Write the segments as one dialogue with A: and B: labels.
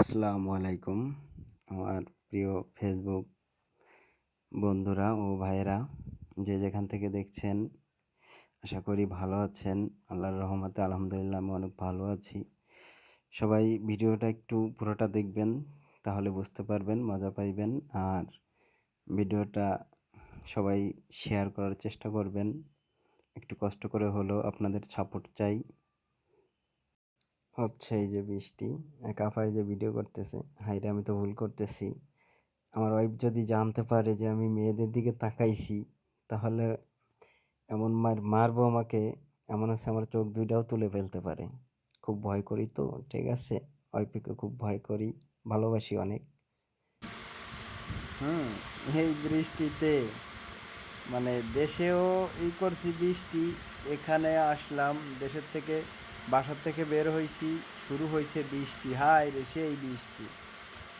A: আসসালামু আলাইকুম, আমার প্রিয় ফেসবুক বন্ধুরা ও ভাইয়েরা। যে যেখান থেকে দেখছেন, আশা করি ভালো আছেন। আল্লাহর রহমতে আলহামদুলিল্লাহ আমি অনেক ভালো আছি। সবাই ভিডিওটা একটু পুরোটা দেখবেন, তাহলে বুঝতে পারবেন, মজা পাইবেন। আর ভিডিওটা সবাই শেয়ার করার চেষ্টা করবেন। একটু কষ্ট করে হলেও আপনাদের সাপোর্ট চাই। হচ্ছে এই যে বৃষ্টি, এক আপাই যে ভিডিও করতেছে হাইরে আমি তো ভুল করতেছি। আমার ওয়াইফ যদি জানতে পারে যে আমি মেয়েদের দিকে তাকাইছি, তাহলে এমন মার, মারবো আমাকে, এমন আছে আমার চোখ দুইটাও তুলে ফেলতে পারে। খুব ভয় করি তো, ঠিক আছে ওয়াইফকে খুব ভয় করি, ভালোবাসি অনেক। হুম, এই বৃষ্টিতে মানে দেশেও ই করছি বৃষ্টি, এখানে আসলাম, দেশের থেকে বাসার থেকে বের হয়েছি শুরু হয়েছে বৃষ্টি। হায় রে সেই বৃষ্টি।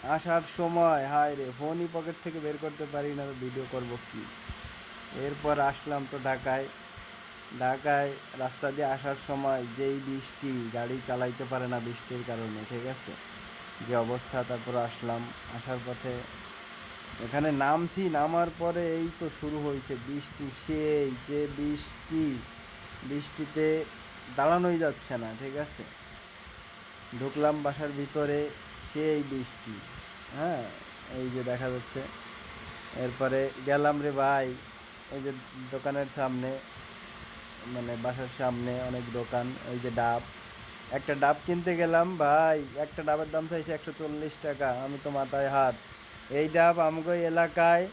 A: আসার সময়, হায় রে, ফোনই পকেট থেকে বের করতে পারি না, ভিডিও করব কি? এরপর আসলাম তো ঢাকায়। ঢাকায় রাস্তা দিয়ে আসার সময় যেই বৃষ্টি, গাড়ি চালাইতে পারে না বৃষ্টির কারণে, ঠিক আছে? যে অবস্থা, তারপর আসলাম। আসার পথে এখানে নামছি, নামার পরে এই তো শুরু হয়েছে বৃষ্টি, সেই যে বৃষ্টি। বৃষ্টিতে দাঁড়ানোই যাচ্ছে না, ঠিক আছে? ঢুকলাম বাসার ভিতরে, সেই বৃষ্টি হ্যাঁ? এই যে দেখা যাচ্ছে। এরপরে গেলাম রে ভাই, এই যে দোকানের সামনে মানে বাসার সামনে অনেক দোকান, এই যে ডাব। একটা ডাব কিনতে গেলাম, ভাই, একটা ডাবের দাম চাইছে একশো চল্লিশ টাকা, আমি তো মাথায় হাত। এই ডাব আমগো এলাকায়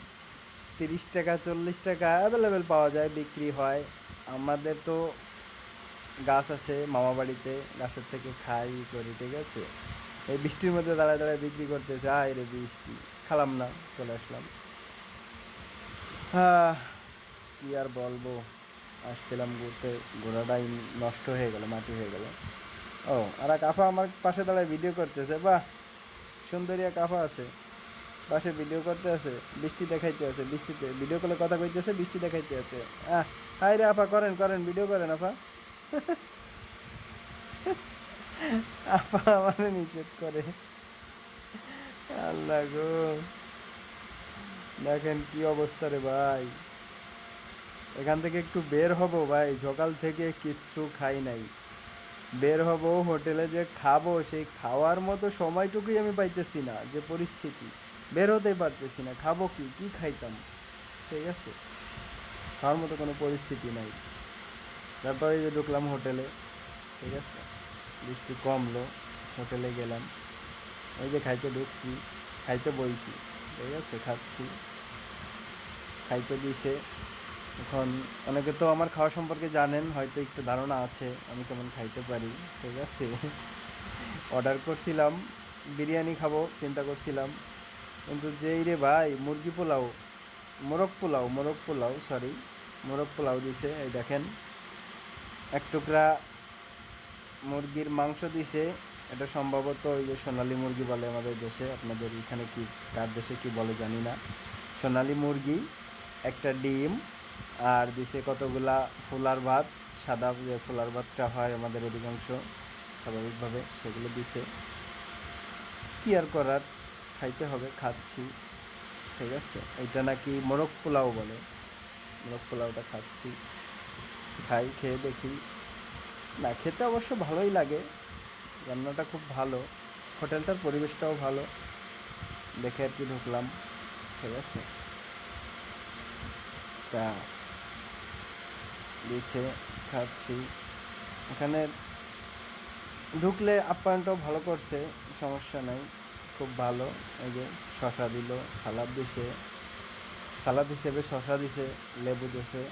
A: তিরিশ টাকা, চল্লিশ টাকা অ্যাভেলেবেল পাওয়া যায়, বিক্রি হয়। আমাদের তো গাছ আছে, মামা বাড়িতে গাছের থেকে খাই করি, ঠিক আছে? এই বৃষ্টির মধ্যে দাঁড়ায় দাঁড়ায় বিক্রি করতেছে, আয় রে বৃষ্টি, খালাম না, চলে আসলাম। হ্যাঁ কী আর বলব? আসছিলাম ঘুরতে ঘোড়াটাই নষ্ট হয়ে গেল, মাটি হয়ে গেল। ও, আর এক আফা আমার পাশে দাঁড়ায় ভিডিও করতেছে, বাহ, সুন্দরী এক আফা আছে। পাশে ভিডিও করতে আছে, বৃষ্টি দেখাইতে আছে, বৃষ্টিতে ভিডিও কলে কথা কইতেছে, বৃষ্টি দেখাইতে আছে। হ্যাঁ হাই রে আপা করেন করেন ভিডিও করেন, আফা। আপা আমার নিষেধ করে। আল্লাহ গো। দেখেন কি অবস্থা রে ভাই। এখান থেকে একটু বের হব ভাই, সকাল থেকে কিচ্ছু খাই নাই। বের হব হোটেলে যে খাব, সেই খাওয়ার মতো সময়টুকুই আমি পাইতেছি না, যে পরিস্থিতি। বের হতেই পারতেছি না, খাব কি? কি খাইতাম? ঠিক আছে? খাওয়ার মতো কোনো পরিস্থিতি নাই। তারপরে যে ঢুকলাম হোটেলে, ঠিক আছে? বৃষ্টি কমলো, হোটেলে গেলাম। এই যে খাইতে ঢুকছি, খাইতে বইছি, ঠিক আছে? খাচ্ছি। খাইতে দিছে। এখন অনেকে তো আমার খাওয়া সম্পর্কে জানেন, হয়তো একটু ধারণা আছে, আমি কেমন খাইতে পারি, ঠিক আছে? অর্ডার করছিলাম, বিরিয়ানি খাব, চিন্তা করছিলাম। কিন্তু যেই রে ভাই, মুরগি পোলাও, মোরগ পোলাও মোরগ পোলাও সরি মোরগ পোলাও দিছে, এই দেখেন। এক টুকরা মুরগির মাংস দিছে। এটা সম্ভবত ওই যে সোনালি মুরগি বলে আমাদের দেশে। আপনাদের এখানে কি, কার দেশে কি বলে জানি না। সোনালি মুরগি, একটা ডিম, আর দিছে কতগুলা ফুলার ভাত। সাদা যে ফুলার ভাতটা হয় আমাদের অধিকাংশ, স্বাভাবিকভাবে সেগুলো দিছে। কি আর করার? খাইতে হবে, খাচ্ছি। ঠিক আছে? এটা নাকি মোরগ পোলাও বলে। মোরগ পোলাওটা খাচ্ছি। খাই, খেয়ে দেখি। না, খেতে অবশ্য ভালোই লাগে। রান্নাটা খুব ভালো। হোটেলটার পরিবেশটাও ভালো। দেখে আর কি ঢুকলাম। ঠিক আছে। তা দিচ্ছে খাচ্ছি। এখানে ঢুকলে আপ্যায়নটাও ভালো করছে, সমস্যা নাই। খুব ভালো। এই যে শশা দিল, সালাদ দিছে। সালাদ হিসেবে শশা দিছে, লেবু দিছে।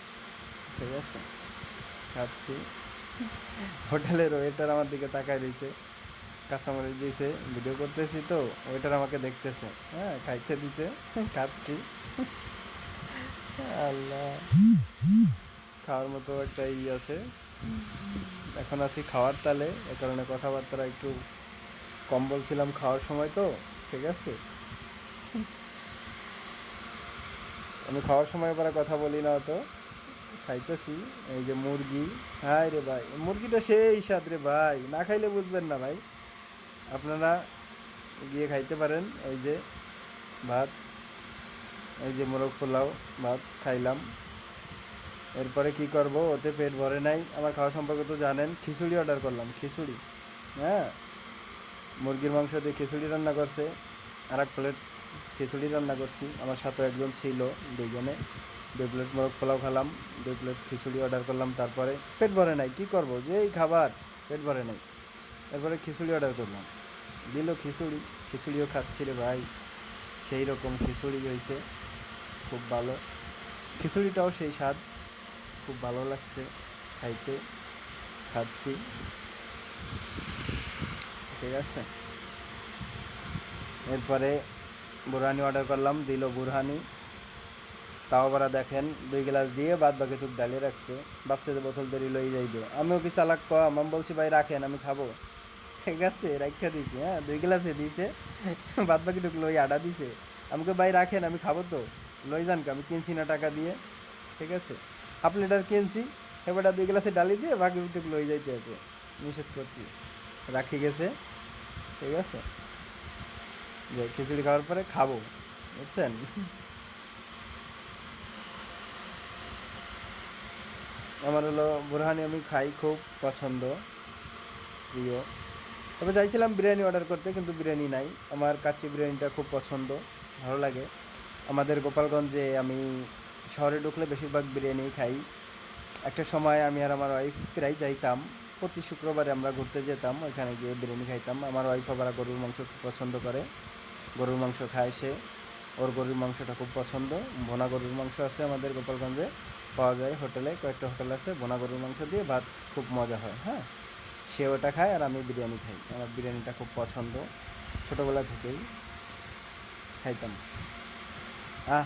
A: ঠিক আছে। খাচ্ছি। হোটেলের ওয়েটার আমার দিকে তাকায় রয়েছে। কাঁচামরিচ দিয়েছে, ভিডিও করতেছি তো ওয়েটার আমাকে দেখতেছে। হ্যাঁ খাইতে দিচ্ছে খাচ্ছি। আল্লাহ। খাওয়ার মতো একটা ই আছে। এখন আছি খাওয়ার তালে, এ কারণে কথাবার্তা একটু কম বলছিলাম খাওয়ার সময় তো, ঠিক আছে? আমি খাওয়ার সময় এবার কথা বলি না তো খাইতেছি, এই যে মুরগি। হাই রে ভাই মুরগিটা সেই স্বাদ রে ভাই, না খাইলে বুঝবেন না ভাই। আপনারা গিয়ে খাইতে পারেন ওই যে ভাত, এই যে মোরগ পোলাও ভাত খাইলাম। এরপরে কি করব, ওতে পেট ভরে নাই। আমার খাওয়া সম্পর্কে তো জানেন, খিচুড়ি অর্ডার করলাম, খিচুড়ি। হ্যাঁ? মুরগির মাংস দিয়ে খিচুড়ি রান্না করছে আর এক প্লেট খিচুড়ি রান্না করছি। আমার সাথে একজন ছিল দুইজনে। দুই প্লেট মোরগ পোলাও খেলাম, দুই প্লেট খিচুড়ি অর্ডার করলাম, তারপরে পেট ভরে নাই, কি করব? এই খাবার, পেট ভরে নাই। এরপরে খিচুড়ি অর্ডার করলাম। দিল খিচুড়ি, খিচুড়িও খাচ্ছি রে ভাই। সেই রকম খিচুড়ি হয়েছে, খুব ভালো। খিচুড়িটাও সেই স্বাদ, খুব ভালো লাগছে খাইতে। খাচ্ছি। ঠিক আছে। এরপরে বুরহানি অর্ডার করলাম, দিল বুরহানি। তাও বারা দেখেন, দুই গ্লাস দিয়ে বাদ বাকি চুপ ডালিয়ে রাখছে। ভাবছে যে বোতল দেরি লই যাইবে। আমিও কি চালাক কম আমি বলছি, ভাই, রাখেন, আমি খাব। ঠিক আছে রাখা দিয়েছি হ্যাঁ দুই গ্লাসে দিয়েছে। বাদ বাকি টুক লই আডা দিছে আমাকে ভাই, রাখেন, আমি খাব তো। লই যান? আমি কিনছি না টাকা দিয়ে। ঠিক আছে, হাফ লিটার কিনছি, এবারটা দুই গ্লাসে ডালি দিয়ে বাকি টুক লই যাইতে আছে। নিষেধ করছি। রাখি গেছে। ঠিক আছে। যে খিচুড়ি খাওয়ার পরে খাব। বুঝছেন? আমার হলো বুরহানি আমি খাই খুব পছন্দ, প্রিয়। তবে চাইছিলাম বিরিয়ানি অর্ডার করতে, কিন্তু বিরিয়ানি নাই। আমার কাচ্চি বিরিয়ানিটা খুব পছন্দ, ভালো লাগে। আমাদের গোপালগঞ্জে আমি শহরে ঢুকলে বেশিরভাগ বিরিয়ানি খাই। একটা সময় আমি আর আমার ওয়াইফ প্রায় যাইতাম। প্রতি শুক্রবারে আমরা ঘুরতে যেতাম, ওইখানে গিয়ে বিরিয়ানি খাইতাম। আমার ওয়াইফ আবার গরুর মাংস খুব পছন্দ করে। গরুর মাংস খায় সে। ওর গরুর মাংসটা খুব পছন্দ। ভোনা গরুর মাংস আছে আমাদের গোপালগঞ্জে। পাওয়া যায় হোটেলে, কয়েকটা হোটেল আছে ভোনা গরুর মাংস দিয়ে ভাত খুব মজা হয় হ্যাঁ? সে ওটা খায় আর আমি বিরিয়ানি খাই। আমার বিরিয়ানিটা খুব পছন্দ। ছোটোবেলা থেকেই খাইতাম। আহ,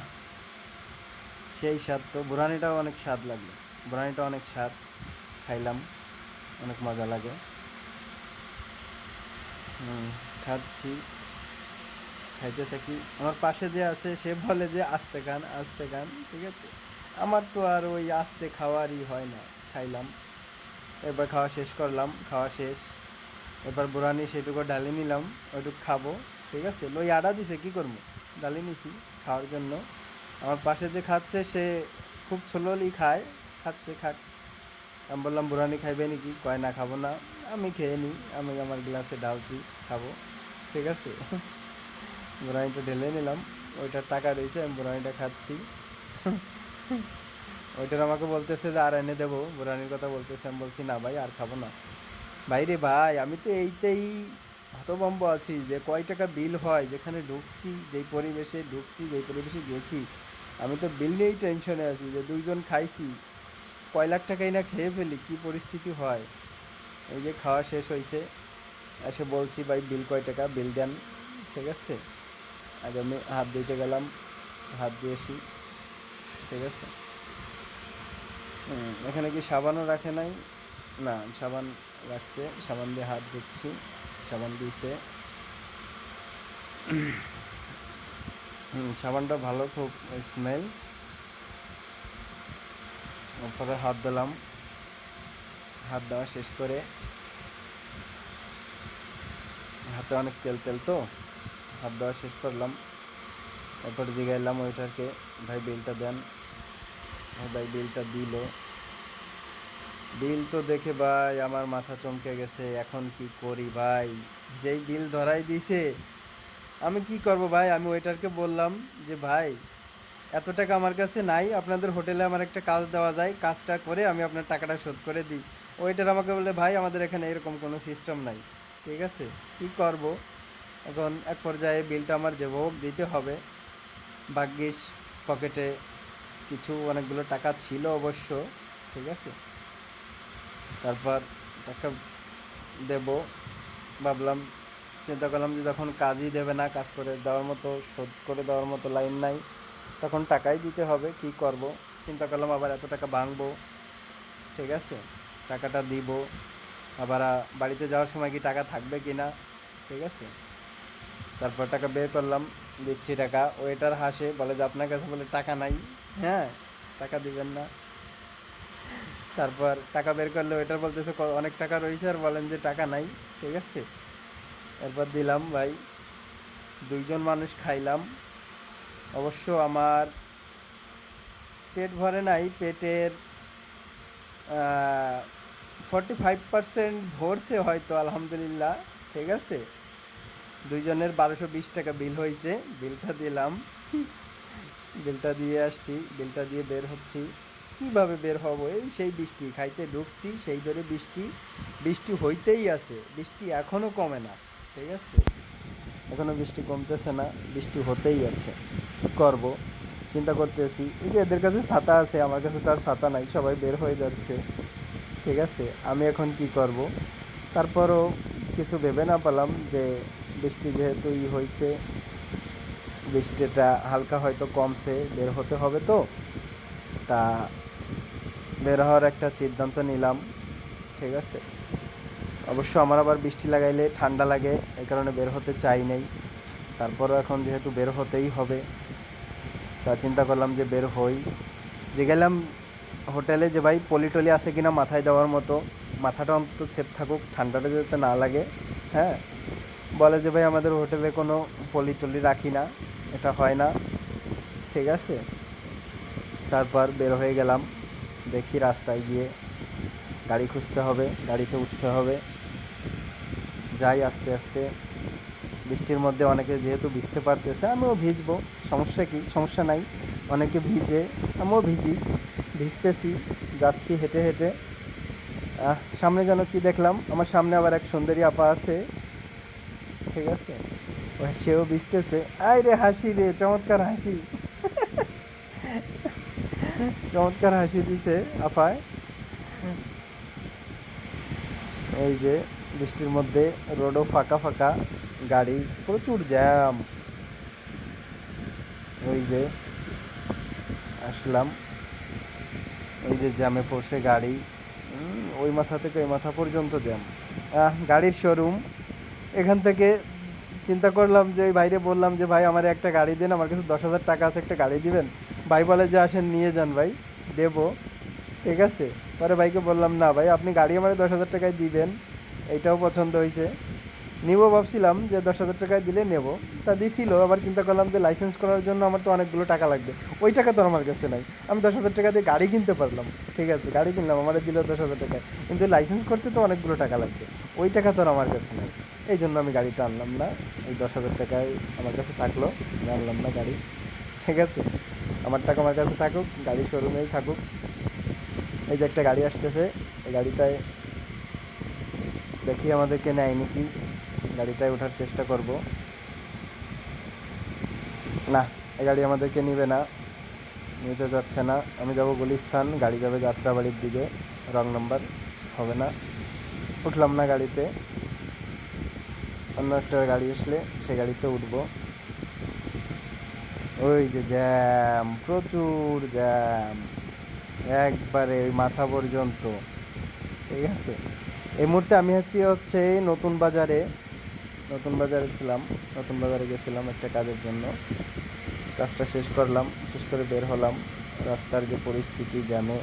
A: সেই স্বাদ তো বুরানিটাও অনেক স্বাদ লাগল। বুরানিটা অনেক স্বাদ, খাইলাম, অনেক মজা লাগে। খাচ্ছি, খাইতে থাকি। আমার পাশে যে আছে, সে বলে যে, আস্তে খান আস্তে খান ঠিক আছে? আমার তো আর ওই আস্তে খাওয়ারই হয় না, খাইলাম। এবার খাওয়া শেষ করলাম, খাওয়া শেষ। এবার বুড়ানি সেটুকু ডালি নিলাম ওইটুকু খাব, ঠিক আছে? লই আডা দিছে, কি করব? ডালি নিছি খাওয়ার জন্য। আমার পাশে যে খাচ্ছে, সে খুব ছোললি খায়, খাচ্ছে, খাক। আমি বললাম, বুড়ানি খাইবে নাকি? কয়, না, খাব না। আমি খেয়ে নিই আমি আমার গ্লাসে ডালছি খাব। ঠিক আছে? বুড়ানিটা ঢেলে নিলাম, ওইটার টাকা রয়েছে, আমি বুড়ানিটা খাচ্ছি। ওইটার আমাকে বলতেছে যে, আর এনে দেবো। বুড়ানির কথা বলতেছে। আমি বলছি, না ভাই, আর খাব না। ভাই রে ভাই, আমি তো এইতেই হতভম্ব আছি যে, কয় টাকা বিল হয়, যেখানে ঢুকছি, যেই পরিবেশে ঢুকছি, যেই পরিবেশে গেছি, আমি তো বিল নিয়েই টেনশনে আছি যে, দুইজন খাইছি, কয় লাখ টাকাই না খেয়ে ফেলি, কী পরিস্থিতি হয়? এই যে খাওয়া শেষ হয়েছে এসে বলছি, ভাই, বিল কয় টাকা? বিল দেন। ঠিক আছে? আগে আমি হাত দিতে গেলাম, হাত দিয়েছি ঠিক আছে? এখানে কি সাবানও রাখে নাই? না, সাবান রাখছে, সাবান দিয়ে হাত ধুচ্ছি, সাবান দিয়েছে সাবানটা ভালো খুব স্মেল তারপরে হাত দিলাম। হাত দেওয়া শেষ করে। হাতে অনেক তেল তেল তো? হাত দেওয়া শেষ করলাম। তারপরে জিগাইলাম ওইটাকে ভাই বিলটা দেন। ভাই বিলটা দিল। বিল তো দেখে ভাই আমার মাথা চমকে গেছে, এখন কি করি ভাই? যেই বিল ধরাই দিছে, আমি কি করব ভাই? আমি ওয়েটারকে বললাম যে, ভাই, এত টাকা আমার কাছে নাই, আপনাদের হোটেলে আমার একটা কাজ দেওয়া যায়, কাজটা করে আমি আপনার টাকাটা শোধ করে দিই। ওয়েটার আমাকে বলে ভাই, আমাদের এখানে এরকম কোনো সিস্টেম নাই। ঠিক আছে? কি করব? এখন এক পর্যায়ে বিলটা আমার যে হোক, দিতে হবে। ভাগ্যিস পকেটে কিছু অনেকগুলো টাকা ছিল অবশ্য, ঠিক আছে? তারপর টাকা দেব। ভাবলাম, চিন্তা করলাম যে যখন কাজই দেবে না, কাজ করে দেওয়ার মতো, শোধ করে দেওয়ার মতো লাইন নাই, তখন টাকাই দিতে হবে, কি করব? চিন্তা করলাম আবার এত টাকা ভাঙবো, ঠিক আছে? টাকাটা দিব। আবার বাড়িতে যাওয়ার সময় কি টাকা থাকবে কি না ঠিক আছে? তারপর টাকা বের করলাম। দিচ্ছি টাকা। ওয়েটার হাসে, বলে যে আপনার কাছে বলে টাকা নাই। হ্যাঁ টাকা দিবেন না। তারপর টাকা বের করলে ওয়েটার বলতেছে, "ক- অনেক টাকা রয়েছে আর বলেন যে টাকা নাই, ঠিক আছে? এরপর দিলাম, ভাই, দুইজন মানুষ খাইলাম। অবশ্য আমার পেট ভরে নাই, পেটের ফর্টি ফাইভ পার্সেন্ট ভরছে হয়তো, আলহামদুলিল্লাহ, ঠিক আছে? দুইজনের বারোশো বিশ টাকা বিল হয়েছে। বিলটা দিলাম। বিলটা দিয়ে আসছি। বিলটা দিয়ে বের হচ্ছি। কীভাবে বের হব? এই সেই বৃষ্টি। খাইতে ঢুকছি, সেই ধরে বৃষ্টি। বৃষ্টি হইতেই আছে। বৃষ্টি এখনও কমে না, ঠিক আছে? এখনও বৃষ্টি কমতেছে না। বৃষ্টি হতেই আছে। করব। চিন্তা করতেছি, এই যে এদের কাছে ছাতা আছে, আমার কাছে তো আর ছাতা নাই, সবাই বের হয়ে যাচ্ছে। ঠিক আছে? আমি এখন কি করব? তারপরও কিছু ভেবে না পেলাম যে বৃষ্টি যেহেতু ই হয়েছে বৃষ্টিটা হালকা হয়তো কমছে, বের হতে হবে তো। তা বের হওয়ার একটা সিদ্ধান্ত নিলাম, ঠিক আছে? অবশ্য আমার আবার বৃষ্টি লাগাইলে ঠান্ডা লাগে, এই কারণে বের হতে চাই নাই। তারপরও এখন যেহেতু বের হতেই হবে, তা চিন্তা করলাম যে বের হই। যে গেলাম হোটেলে যে ভাই পলি টলি আছে কিনা মাথায় দেওয়ার মতো, মাথাটা অন্তত সেফ থাকুক, ঠান্ডাটা যাতে না লাগে হ্যাঁ? বলে যে, ভাই, আমাদের হোটেলে কোনো পলি টলি রাখি না, এটা হয় না। ঠিক আছে। তারপর বের হয়ে গেলাম। দেখি রাস্তায় গিয়ে গাড়ি খুঁজতে হবে, গাড়িতে উঠতে হবে। যাই আস্তে আস্তে। বৃষ্টির মধ্যে অনেকে যেহেতু ভিজতে পারতেছে, আমিও ভিজবো। সমস্যা কি? সমস্যা নাই। অনেকে ভিজে, আমিও ভিজি। ভিজতেছি, যাচ্ছি হেঁটে হেঁটে। সামনে যেন কি দেখলাম? আমার সামনে আবার এক সুন্দরী আপা আছে। ঠিক আছে? সেও ভিজতেছে আয় রে হাসি রে, চমৎকার হাসি। চমৎকার হাসি দিছে আপায় এই যে বৃষ্টির মধ্যে রোডও ফাঁকা ফাঁকা, গাড়ি প্রচুর জ্যাম। ওই যে আসলাম। এই যে জ্যামে পড়ছে গাড়ি। ওই মাথা থেকে ওই মাথা পর্যন্ত জ্যাম। গাড়ির শোরুম এখান থেকে চিন্তা করলাম যে ওই বাইরে বললাম যে, ভাই, আমার একটা গাড়ি দেন, আমার কাছে দশ হাজার টাকা আছে, একটা গাড়ি দিবেন। ভাই বলে যে, আসেন, নিয়ে যান ভাই, দেবো। ঠিক আছে? পরে ভাইকে বললাম, না ভাই, আপনি গাড়ি আমার দশ হাজার টাকায় দিবেন এইটাও পছন্দ হয়েছে। নিবো ভাবছিলাম যে, দশ হাজার টাকায় দিলে নেব। তা দিছিল, আবার চিন্তা করলাম যে লাইসেন্স করার জন্য আমার তো অনেকগুলো টাকা লাগবে। ওই টাকা তো আমার কাছে নাই। আমি দশ হাজার টাকা দিয়ে গাড়ি কিনতে পারলাম। ঠিক আছে, গাড়ি কিনলাম, আমার দিল দশ হাজার টাকায়। কিন্তু লাইসেন্স করতে তো অনেকগুলো টাকা লাগবে। ওই টাকা তো আমার কাছে নাই। এই জন্য আমি গাড়িটা আনলাম না। এই দশ হাজার টাকায় আমার কাছে থাকল, আমি আনলাম না গাড়ি। ঠিক আছে? আমার টাকা আমার কাছে থাকুক, গাড়ি শোরুমেই থাকুক। এই যে একটা গাড়ি আসতেছে, এই গাড়িটায় দেখি আমাদেরকে নেয় নাকি। গাড়িটায় ওঠার চেষ্টা করব। না, এই গাড়ি আমাদেরকে নিবে না। নিতে যাচ্ছে না। আমি যাব গুলিস্তান, গাড়ি যাবে যাত্রাবাড়ির দিকে। রং নাম্বার হবে না। উঠলাম না গাড়িতে। অন্য একটা গাড়ি আসলে, সেই গাড়িতে উঠবো। ওই যে জ্যাম, প্রচুর জ্যাম। একবারে ওই মাথা পর্যন্ত। ঠিক আছে? এই মুহূর্তে আমি হচ্ছি হচ্ছে নতুন বাজারে। নতুন বাজারে ছিলাম, নতুন বাজারে গেছিলাম একটা কাজের জন্য। কাজটা শেষ করলাম, শেষ করে বের হলাম। রাস্তার যে পরিস্থিতি জ্যামে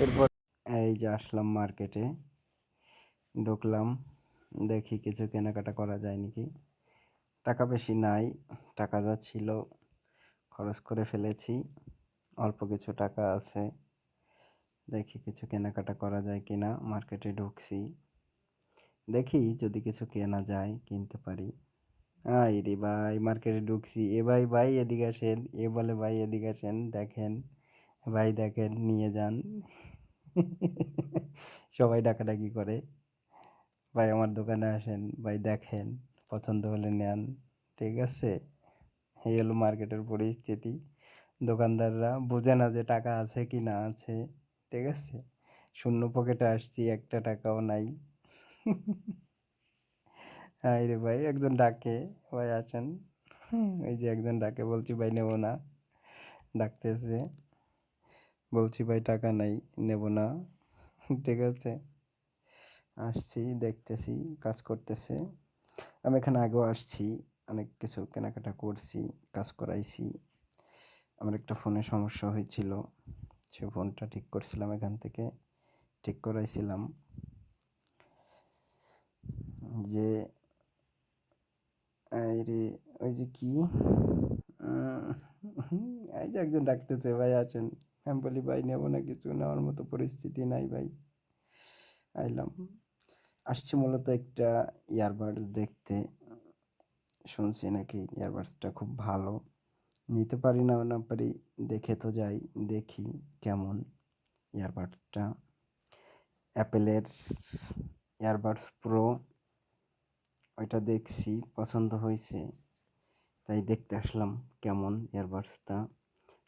A: এরপর এই যে আসলাম মার্কেটে। ঢুকলাম। দেখি কিছু কেনাকাটা করা যায় নাকি। টাকা বেশি নাই, টাকা যা ছিল খরচ করে ফেলেছি, অল্প কিছু টাকা আছে। দেখি কিছু কেনাকাটা করা যায় কিনা, মার্কেটে ঢুকছি। দেখি যদি কিছু কেনা যায়, কিনতে পারি। আই রে ভাই, মার্কেটে ঢুকছি। এ ভাই ভাই এদিকে আসেন। এ বলে, ভাই এদিকে আসেন, দেখেন। ভাই দেখেন, নিয়ে যান। সবাই ডাকাডাকি করে। ভাই আমার দোকানে আসেন, ভাই দেখেন, পছন্দ হলে নেন, ঠিক আছে? এই হলো মার্কেটের পরিস্থিতি। দোকানদাররা বোঝে না যে টাকা আছে কি না আছে, ঠিক আছে? শূন্য পকেটে আসছি, একটা টাকাও নাই। হাই রে ভাই, একজন ডাকে, ভাই আসেন। এই যে একজন ডাকে, বলছি ভাই নেব না। ডাকতেছে, বলছি ভাই টাকা নাই, নেব না। ঠিক আছে? আসছি, দেখতেছি, কাজ করতেছে। আমি এখানে আগেও আসছি, অনেক কিছু কেনাকাটা করছি, কাজ করাইছি। আমার একটা ফোনে সমস্যা হয়েছিল সে ফোনটা ঠিক করছিলাম এখান থেকে, ঠিক করাইছিলাম। যে
B: রে, ওই যে কি? এই যে একজন ডাকতেছে, ভাই, আসেন। আমি বলি, ভাই, নেব না কিছু, নেওয়ার মতো পরিস্থিতি নাই ভাই। আইলাম। আসছি মূলত একটা ইয়ারবাডস দেখতে। শুনছি নাকি ইয়ারবাডসটা খুব ভালো। নিতে পারি না না পারি, দেখে তো যাই, দেখি কেমন ইয়ারবাডসটা অ্যাপেলের ইয়ারবাডস প্রো ওইটা দেখছি, পছন্দ হয়েছে। তাই দেখতে আসলাম কেমন ইয়ারবাডসটা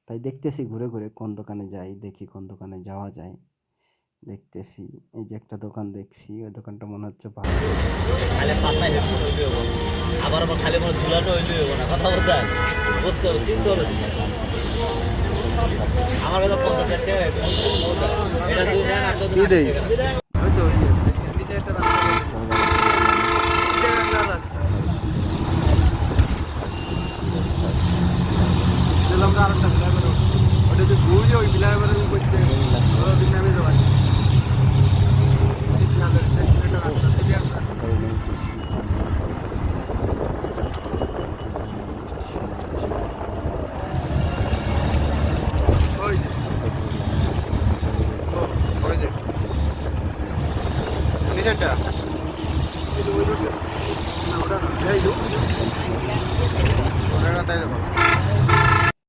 B: তাই দেখতেছি, ঘুরে ঘুরে কোন দোকানে যাই, দেখি কোন দোকানে যাওয়া যায়। দেখতেছি এই যে একটা দোকান দেখছি ওই দোকানটা মনে হচ্ছে ভালো।
C: আবার আবার খালি মনে ঝুলানো হইলে না কথা বলতে। বুঝতে হবে চিনতে হবে। আমার কাছে পঞ্চাশ টাকা এটা এটা দুই নেন আর যদি না
B: দেই?
C: টাকা দেন।